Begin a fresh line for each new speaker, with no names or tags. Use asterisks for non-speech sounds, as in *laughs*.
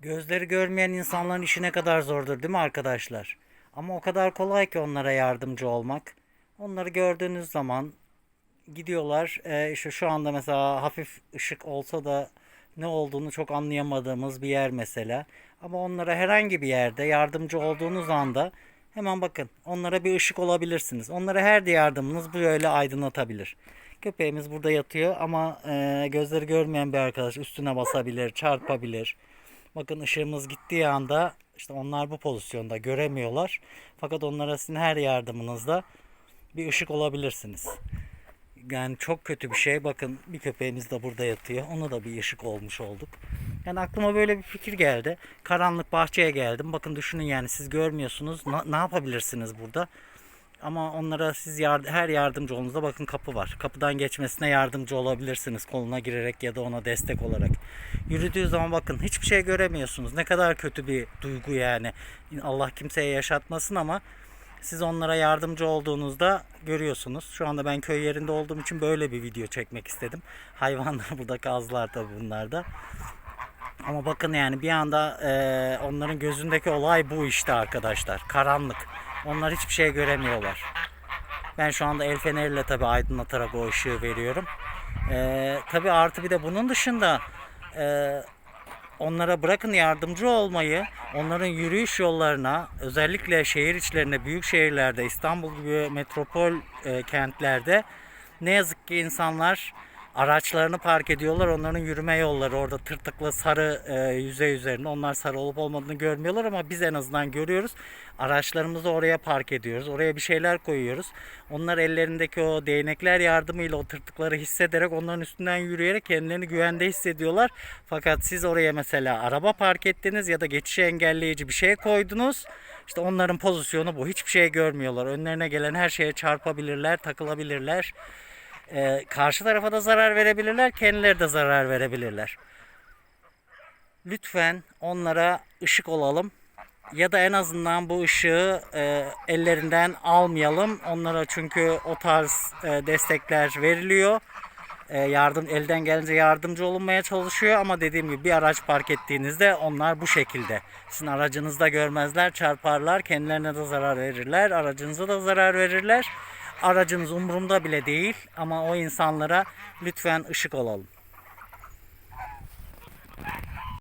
Gözleri görmeyen insanların işi ne kadar zordur değil mi arkadaşlar? Ama o kadar kolay ki onlara yardımcı olmak. Onları gördüğünüz zaman gidiyorlar. Ee, işte şu anda mesela hafif ışık olsa da ne olduğunu çok anlayamadığımız bir yer mesela. Ama onlara herhangi bir yerde yardımcı olduğunuz anda hemen bakın onlara bir ışık olabilirsiniz. Onlara her yardımınız böyle aydınlatabilir. Köpeğimiz burada yatıyor ama e, gözleri görmeyen bir arkadaş üstüne basabilir, çarpabilir. Bakın ışığımız gittiği anda işte onlar bu pozisyonda göremiyorlar. Fakat onlara sizin her yardımınızda bir ışık olabilirsiniz. Yani çok kötü bir şey. Bakın bir köpeğimiz de burada yatıyor. Ona da bir ışık olmuş olduk. Yani aklıma böyle bir fikir geldi. Karanlık bahçeye geldim. Bakın düşünün yani siz görmüyorsunuz. Na- ne yapabilirsiniz burada? Ama onlara siz yard- her yardımcı olduğunuzda bakın kapı var. Kapıdan geçmesine yardımcı olabilirsiniz koluna girerek ya da ona destek olarak. Yürüdüğü zaman bakın hiçbir şey göremiyorsunuz. Ne kadar kötü bir duygu yani. Allah kimseye yaşatmasın ama siz onlara yardımcı olduğunuzda görüyorsunuz. Şu anda ben köy yerinde olduğum için böyle bir video çekmek istedim. Hayvanlar *laughs* burada kazlar tabii bunlar da. Ama bakın yani bir anda e, onların gözündeki olay bu işte arkadaşlar. Karanlık. Onlar hiçbir şey göremiyorlar. Ben şu anda el feneriyle tabii aydınlatarak o ışığı veriyorum. E, tabii artı bir de bunun dışında e, onlara bırakın yardımcı olmayı, onların yürüyüş yollarına, özellikle şehir içlerinde, büyük şehirlerde, İstanbul gibi metropol e, kentlerde ne yazık ki insanlar araçlarını park ediyorlar. Onların yürüme yolları orada tırtıklı sarı e, yüzey üzerinde. Onlar sarı olup olmadığını görmüyorlar ama biz en azından görüyoruz. Araçlarımızı oraya park ediyoruz. Oraya bir şeyler koyuyoruz. Onlar ellerindeki o değnekler yardımıyla o tırtıkları hissederek onların üstünden yürüyerek kendilerini güvende hissediyorlar. Fakat siz oraya mesela araba park ettiniz ya da geçişi engelleyici bir şey koydunuz. İşte onların pozisyonu bu. Hiçbir şey görmüyorlar. Önlerine gelen her şeye çarpabilirler, takılabilirler. Ee, karşı tarafa da zarar verebilirler, kendileri de zarar verebilirler. Lütfen onlara ışık olalım ya da en azından bu ışığı e, ellerinden almayalım. Onlara çünkü o tarz e, destekler veriliyor. E, yardım elden gelince yardımcı olunmaya çalışıyor ama dediğim gibi bir araç park ettiğinizde onlar bu şekilde. Sizin aracınızda görmezler, çarparlar, kendilerine de zarar verirler, aracınıza da zarar verirler. Aracınız umurumda bile değil ama o insanlara lütfen ışık olalım.